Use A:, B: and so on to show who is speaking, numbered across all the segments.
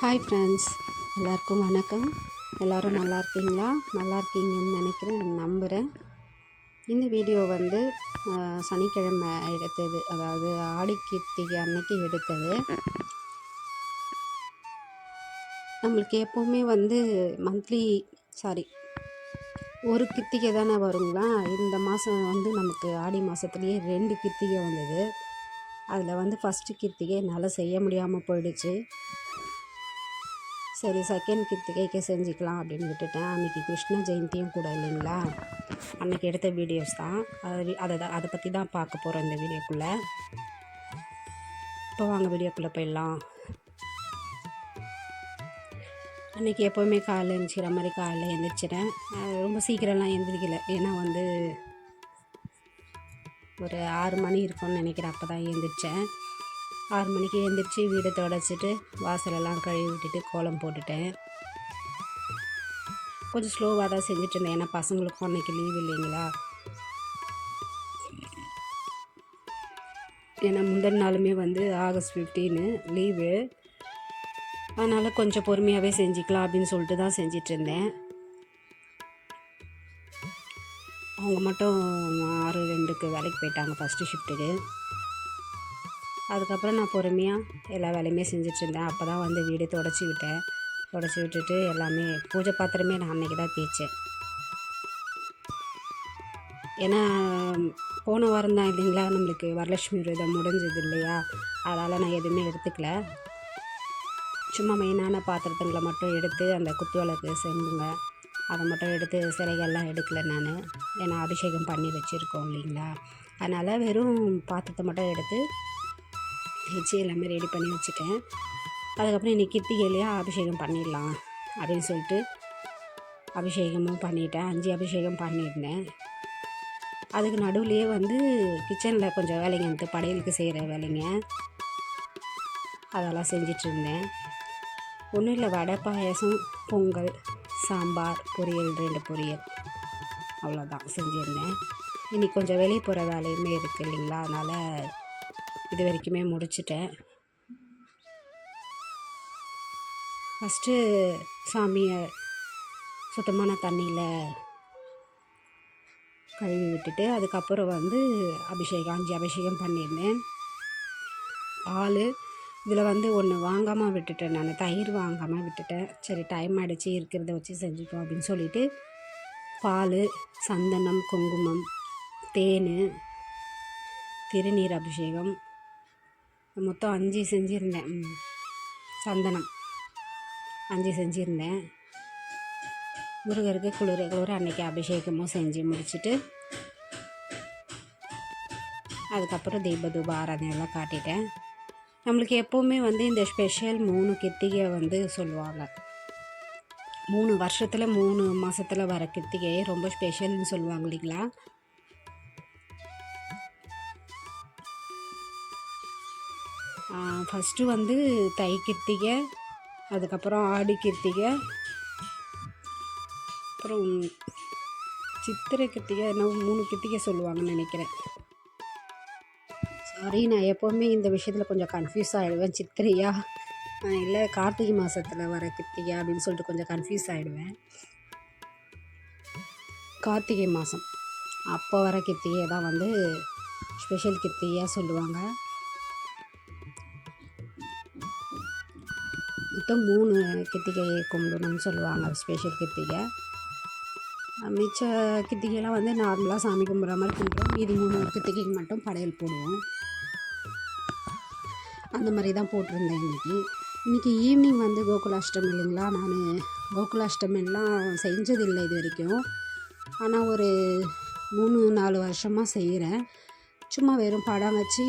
A: Hi friends எல்லாருக்கும் வணக்கம். எல்லோரும் நல்லா இருக்கீங்களா? நல்லா இருக்கீங்கன்னு நினைக்கிறேன். நம்புகிறேன் இந்த வீடியோ வந்து சனிக்கிழமை எடுத்தது. அதாவது ஆடி கிருத்திகை அன்னைக்கு எடுத்தது. நம்மளுக்கு எப்போவுமே வந்து மந்த்லி சாரி ஒரு கிருத்திகை தானே வருங்களா? இந்த மாதம் வந்து நமக்கு ஆடி மாதத்துலேயே ரெண்டு கித்திகை வந்தது. அதில் வந்து ஃபஸ்ட்டு கிருத்திகை என்னால் செய்ய முடியாமல் போயிடுச்சு. சரி செகண்ட் கிருத்திகைக்கு செஞ்சுக்கலாம் அப்படின்னு விட்டுட்டேன். அன்றைக்கி கிருஷ்ண ஜெயந்தியும் கூட இல்லைங்களா? அன்றைக்கி எடுத்த வீடியோஸ் தான். அது அதை தான் அதை பற்றி தான் பார்க்க போகிறோம் இந்த வீடியோக்குள்ளே. இப்போ வாங்க வீடியோக்குள்ளே போயிடலாம். அன்றைக்கி எப்போவுமே காலைல எழுந்திரிக்கிற மாதிரி காலைல எழுந்திரிச்சிட்டேன் ரொம்ப சீக்கிரம்லாம் எழுந்திரிக்கல ஏன்னா வந்து ஒரு ஆறு மணி இருக்கும்னு நினைக்கிறேன். அப்போ தான் எழுந்திரிச்சேன் ஆறு மணிக்கு எழுந்திரிச்சு வீடை தொடச்சிட்டு வாசலெல்லாம் கழுவி விட்டுட்டு கோலம் போட்டுட்டேன். கொஞ்சம் ஸ்லோவாக தான் செஞ்சுட்டு இருந்தேன். ஏன்னா பசங்களுக்கும் அன்றைக்கி லீவ் இல்லைங்களா? ஏன்னா முந்தின நாளுமே வந்து ஆகஸ்ட் ஃபிஃப்டீனு லீவு அதனால் கொஞ்சம் பொறுமையாகவே செஞ்சுக்கலாம் அப்படின்னு சொல்லிட்டு தான் செஞ்சிட்டு இருந்தேன். அவங்க மட்டும் ஆறு ரெண்டுக்கு வேலைக்கு போயிட்டாங்க ஃபஸ்ட்டு ஷிஃப்ட்டுக்கு அதுக்கப்புறம் நான் பொறுமையாக எல்லா வேலையுமே செஞ்சுட்டு இருந்தேன் அப்போ தான் வந்து வீடு தொடச்சி விட்டேன். தொடச்சி விட்டுட்டு எல்லாமே பூஜை பாத்திரமே நான் அன்றைக்கி தான் தேய்ச்சேன். ஏன்னா போன வாரம் தான் இல்லைங்களா? நம்மளுக்கு வரலட்சுமி விரதம் முடிஞ்சது இல்லையா? அதனால் நான் எதுவுமே எடுத்துக்கல. சும்மா மெயினான பாத்திரத்துங்களை மட்டும் எடுத்து அந்த குத்து விளக்கு செஞ்சுங்க அதை மட்டும் எடுத்து சிலைகள்லாம் எடுக்கல நான். ஏன்னா அபிஷேகம் பண்ணி வச்சுருக்கோம் இல்லைங்களா? அதனால் வெறும் பாத்திரத்தை மட்டும் எடுத்து வச்சு எல்லாமே ரெடி பண்ணி வச்சுட்டேன். அதுக்கப்புறம் இன்றைக்கி கித்திகையிலையா அபிஷேகம் பண்ணிடலாம் அப்படின்னு சொல்லிட்டு அபிஷேகமும் பண்ணிட்டேன். அஞ்சு அபிஷேகம் பண்ணியிருந்தேன். அதுக்கு நடுவுலையே வந்து கிச்சனில் கொஞ்சம் வேலைங்க வந்து படையலுக்கு செய்கிற வேலைங்க. அதெல்லாம் செஞ்சிட்ருந்தேன். ஒன்றும் இல்லை வடை பாயசம் பொங்கல் சாம்பார் பொரியல் ரெண்டு பொரியல். அவ்வளோதான் செஞ்சுருந்தேன். இன்றைக்கி கொஞ்சம் வெளியே போகிற வேலையுமே இருக்குது இல்லைங்களா? அதனால் இது வரைக்குமே முடிச்சிட்டேன். ஃபஸ்ட்டு சாமியை சுத்தமான தண்ணியில் கழுவி விட்டுட்டு அதுக்கப்புறம் வந்து அபிஷேகம் அஞ்சு அபிஷேகம் பண்ணியிருந்தேன். பால் இதில் வந்து ஒன்று வாங்காமல் விட்டுட்டேன் நான் தயிர் வாங்காமல் விட்டுட்டேன். சரி டைம் ஆகிடுச்சு இருக்கிறத வச்சு செஞ்சுட்டோம் அப்படின்னு சொல்லிட்டு பால் சந்தனம் குங்குமம் தேன் திருநீர் அபிஷேகம் மொத்தம் அஞ்சு செஞ்சுருந்தேன். சந்தனம். அஞ்சு செஞ்சுருந்தேன். முருகருக்கு குளிர குளிர அன்னைக்கு அபிஷேகமும் செஞ்சு முடிச்சுட்டு அதுக்கப்புறம் தீப தூப ஆராதனையெல்லாம் காட்டிட்டேன். நம்மளுக்கு எப்போவுமே வந்து இந்த ஸ்பெஷல் மூணு கித்திகை வந்து சொல்லுவாங்க. மூணு வருஷத்தில் மூணு மாதத்தில் வர கித்திகையை ரொம்ப ஸ்பெஷல்னு சொல்லுவாங்க இல்லைங்களா? ஃபஸ்ட்டு வந்து தை கிருத்திகை அதுக்கப்புறம் ஆடி கிருத்திகை அப்புறம் சித்திரை கிருத்திகை என்ன மூணு கிருத்திகை சொல்லுவாங்கன்னு நினைக்கிறேன். சாரி நான் எப்போவுமே இந்த விஷயத்தில் கொஞ்சம் கன்ஃபியூஸ் ஆகிடுவேன் சித்திரையா? இல்லை கார்த்திகை மாதத்தில் வர கிருத்திகை அப்படின்னு சொல்லிட்டு கொஞ்சம் கன்ஃபியூஸ் ஆகிடுவேன் கார்த்திகை மாதம் அப்போ வர கிருத்திகையை தான் வந்து ஸ்பெஷல் கிருத்திகையாக சொல்லுவாங்க. மொத்தம் மூணு கித்திகை கும்பிடணும்னு சொல்லுவாங்க ஸ்பெஷல் கித்திகை. மிச்ச கித்திகைலாம் வந்து நார்மலாக சாமி கும்பிட்ற மாதிரி கும்பிடுவோம். மீதி மூணு கித்திகைக்கு மட்டும் படையல் போடுவோம். அந்த மாதிரி தான் போட்டிருந்தேன் இன்றைக்கி இன்றைக்கி ஈவினிங் வந்து கோகுலாஷ்டமி இல்லைங்களா? நான் கோகுலாஷ்டமிலாம் செஞ்சதில்லை இது வரைக்கும். ஆனால் ஒரு மூணு நாலு வருஷமாக செய்கிறேன் சும்மா வெறும் படம் வச்சு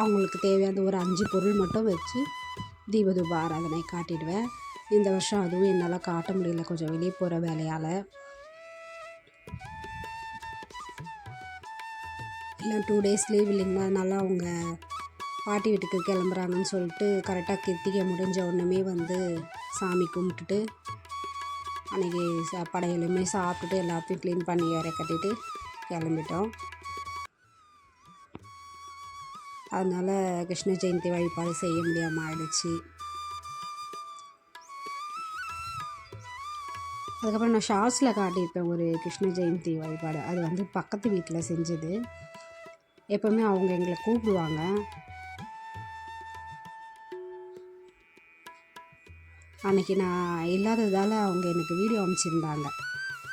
A: அவங்களுக்கு தேவையான ஒரு அஞ்சு பொருள் மட்டும் வச்சு தீபதூப ஆராதனை காட்டிடுவேன். இந்த வருஷம் அதுவும் என்னால் காட்ட முடியல. கொஞ்சம் வெளியே போகிற வேலையால். இல்லை டூ டேஸ் லீவ் இல்லைங்களா? அதனால் அவங்க பாட்டி வீட்டுக்கு கிளம்புறாங்கன்னு சொல்லிட்டு கரெக்டாக கிருத்திகை முடிஞ்ச உடனே வந்து சாமி கும்பிட்டுட்டு அன்றைக்கி சா படையலுமே சாப்பிட்டுட்டு எல்லாத்தையும் க்ளீன் பண்ணி வேற கட்டிட்டு கிளம்பிட்டோம். அதனால் கிருஷ்ண ஜெயந்தி வழிபாடு செய்ய முடியாமல் ஆயிடுச்சு. அதுக்கப்புறம் நான் ஷார்ட்ஸில் காட்டியிருப்பேன் ஒரு கிருஷ்ண ஜெயந்தி வழிபாடு அது வந்து பக்கத்து வீட்டில் செஞ்சது. எப்போவுமே அவங்க எங்களை கூப்பிடுவாங்க. அன்றைக்கி நான் இல்லாததால் அவங்க எனக்கு வீடியோ அமைச்சிருந்தாங்க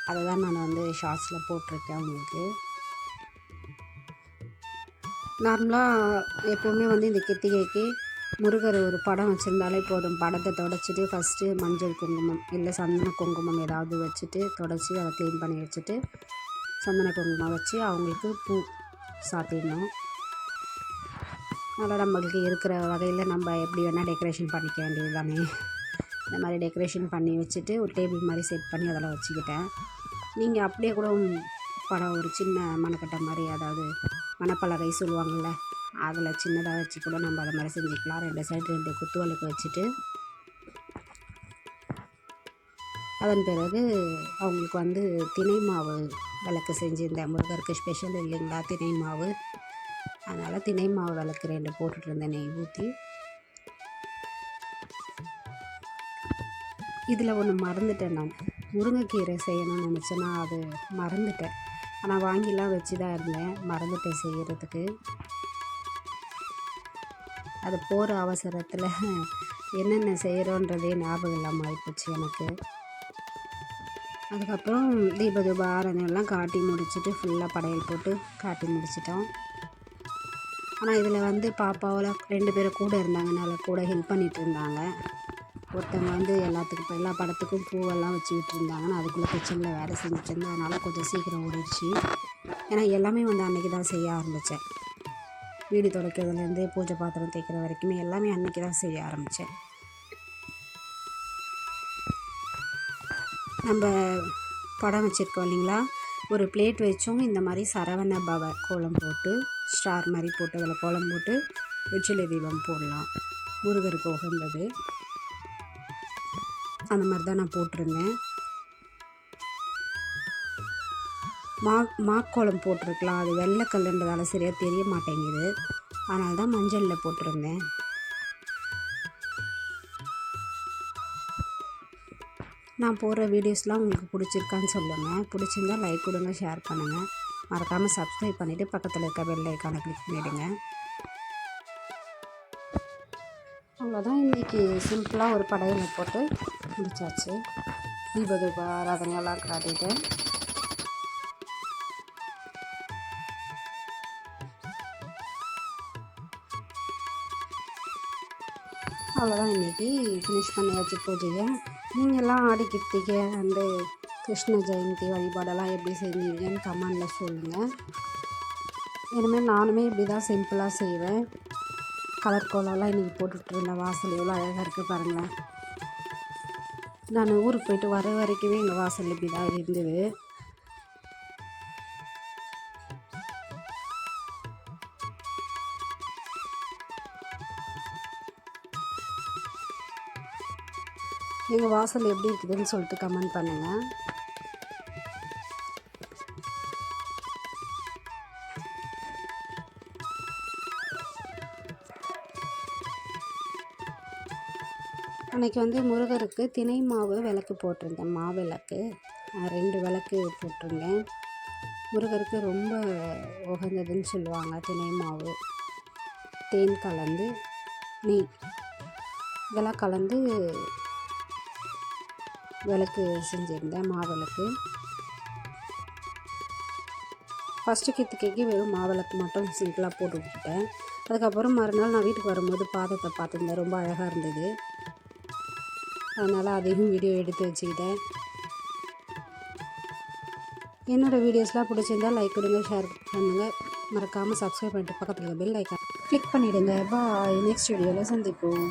A: அதை தான் நான் வந்து ஷார்ட்ஸில் போட்டிருக்கேன் அவங்களுக்கு நார்மலாக எப்போவுமே வந்து இந்த கித்திகைக்கு முருகர் ஒரு படம் வச்சுருந்தாலே போதும். படத்தை தொடச்சிட்டு ஃபஸ்ட்டு மஞ்சள் குங்குமம் இல்லை சந்தன குங்குமம் ஏதாவது வச்சுட்டு தொடச்சி அதை க்ளீன் பண்ணி வச்சுட்டு சந்தன குங்குமம் வச்சு அவங்களுக்கு பூ சாத்திடணும். அதனால் நம்மளுக்கு இருக்கிற வகையில் நம்ம எப்படி வேணால் டெக்கரேஷன் பண்ணிக்க வேண்டியது தானே இந்த மாதிரி டெக்கரேஷன் பண்ணி வச்சுட்டு ஒரு டேபிள் மாதிரி செட் பண்ணி அதில் வச்சுக்கிட்டேன். நீங்கள் அப்படியே கூட படம் ஒரு சின்ன மணக்கட்டை மாதிரி அதாவது மணப்பலகை சொல்லுவாங்கள்ல அதில் சின்னதாக வச்சு கூட நம்ம அதை மாதிரி செஞ்சுக்கலாம். ரெண்டு சைடு ரெண்டு குத்து விளக்கு வச்சுட்டு அதன் பிறகு அவங்களுக்கு வந்து திணை மாவு விளக்கு செஞ்சுருந்தேன். முருகருக்கு ஸ்பெஷல் இல்லைங்களா திணை மாவு. அதனால் திணை மாவு விளக்கு ரெண்டு போட்டுட்டு இருந்தேன் நெய் ஊற்றி இதில் ஒன்று மறந்துட்டேன் நான். முருங்கைக்கீரை செய்யணும்னு நினச்சேன்னா அது மறந்துட்டேன். ஆனால் வாங்கிலாம் வச்சு தான் இருந்தேன். மறந்துட்டேன் செய்கிறதுக்கு அது போகிற அவசரத்தில் என்னென்ன செய்கிறோன்றதே ஞாபகம் இல்லாமல் ஆகிப்போச்சு எனக்கு. அதுக்கப்புறம் தீப தூப ஆரஞ்செல்லாம் காட்டி முடிச்சுட்டு ஃபுல்லாக படையல் போட்டு காட்டி முடிச்சிட்டோம். ஆனால் இதில் வந்து பாப்பாவில் ரெண்டு பேரும் கூட இருந்தாங்கனால கூட ஹெல்ப் பண்ணிகிட்டு இருந்தாங்க. ஒருத்தவங்க வந்து எல்லாத்துக்கும் எல்லா படத்துக்கும் பூவெல்லாம் வச்சுக்கிட்டு இருந்தாங்கன்னா அதுக்குள்ளே கிச்சனில் வேலை செஞ்சுட்டு இருந்தேன். அதனால் கொஞ்சம் சீக்கிரம் ஓடிடுச்சு. ஏன்னா எல்லாமே வந்து அன்றைக்கி தான் செய்ய ஆரம்பித்தேன் வீடு துடைக்கிறதுலேருந்து பூஜை பாத்திரம் தேய்க்கிற வரைக்குமே எல்லாமே அன்றைக்கி தான் செய்ய ஆரம்பித்தேன் நம்ம படம் வச்சுருக்கோம் இல்லைங்களா? ஒரு பிளேட் வச்சும் இந்த மாதிரி சரவண பவ கோலம் போட்டு ஸ்டார் மாதிரி போட்டு அதில் கோலம் போட்டு வெற்றிலை தீபம் போடலாம். முருகருக்கு உகந்தது அந்த மாதிரி தான் நான் போட்டிருந்தேன். மா மாக்கோளம் போட்டிருக்கலாம். அது வெள்ளை கல்லுன்றதால சரியாக தெரிய மாட்டேங்குது. அதனால தான் மஞ்சளில் போட்டிருந்தேன். நான் போடுற வீடியோஸ்லாம் உங்களுக்கு பிடிச்சிருக்கான்னு சொல்லுங்கள் பிடிச்சிருந்தா லைக் கொடுங்க ஷேர் பண்ணுங்கள் மறக்காமல் சப்ஸ்கிரைப் பண்ணிவிட்டு பக்கத்தில் இருக்க பெல் ஐக்கானை கிளிக் பண்ணிவிடுங்க அவ்வளோதான் இன்றைக்கி சிம்பிளாக ஒரு படையில் போட்டு முடிச்சாச்சு தீபதூப ஆராதனையெல்லாம் காட்டிட்டு. அவ்வளோதான் இன்றைக்கி ஃபினிஷ் பண்ணியாச்சு பூஜையை. நீங்கள்லாம் ஆடி கிருத்திகை அந்த கிருஷ்ண ஜெயந்தி வழிபாடெல்லாம் எப்படி செஞ்சீங்கன்னு கமெண்டில் சொல்லுங்கள் இனிமேல் நானுமே இப்படி தான் சிம்பிளாக செய்வேன். கலர் கோலம்லாம் இன்றைக்கி போட்டுட்ருந்தேன் வாசல் எவ்வளோ அழகாக இருக்குது பாருங்களேன். நான் ஊருக்கு போயிட்டு வர வரைக்குமே எங்கள் வாசல் இப்படி தான் இருந்தது. எங்கள் வாசல் எப்படி இருக்குதுன்னு சொல்லிட்டு கமெண்ட் பண்ணுங்கள் அன்றைக்கி வந்து முருகருக்கு தினை மாவு விளக்கு போட்டிருந்தேன். மாவிளக்கு. ரெண்டு விளக்கு போட்டிருந்தேன். முருகருக்கு ரொம்ப உகந்ததுன்னு சொல்லுவாங்க தினை மாவு. தேன் கலந்து நெய். இதெல்லாம் கலந்து விளக்கு செஞ்சுருந்தேன் மாவிளக்கு. ஃபஸ்ட்டு கித்துக்கைக்கு வெறும் மாவிளக்கு மட்டும் சிம்பிளாக போட்டு விட்டுட்டேன். அதுக்கப்புறம் மறுநாள் நான் வீட்டுக்கு வரும்போது பாதத்தை பார்த்துருந்தேன் ரொம்ப அழகாக இருந்தது. அதனால் அதையும் வீடியோ எடுத்து வச்சுக்கிட்டேன். என்னோடய வீடியோஸ்லாம் பிடிச்சிருந்தால் லைக் கொடுங்க ஷேர் பண்ணுங்கள் மறக்காமல் சப்ஸ்கிரைப் பண்ணிட்டு பக்கத்தில் பெல் ஐக்கான் கிளிக் பண்ணிவிடுங்க பாய் நெக்ஸ்ட் வீடியோவில் சந்திப்போம்.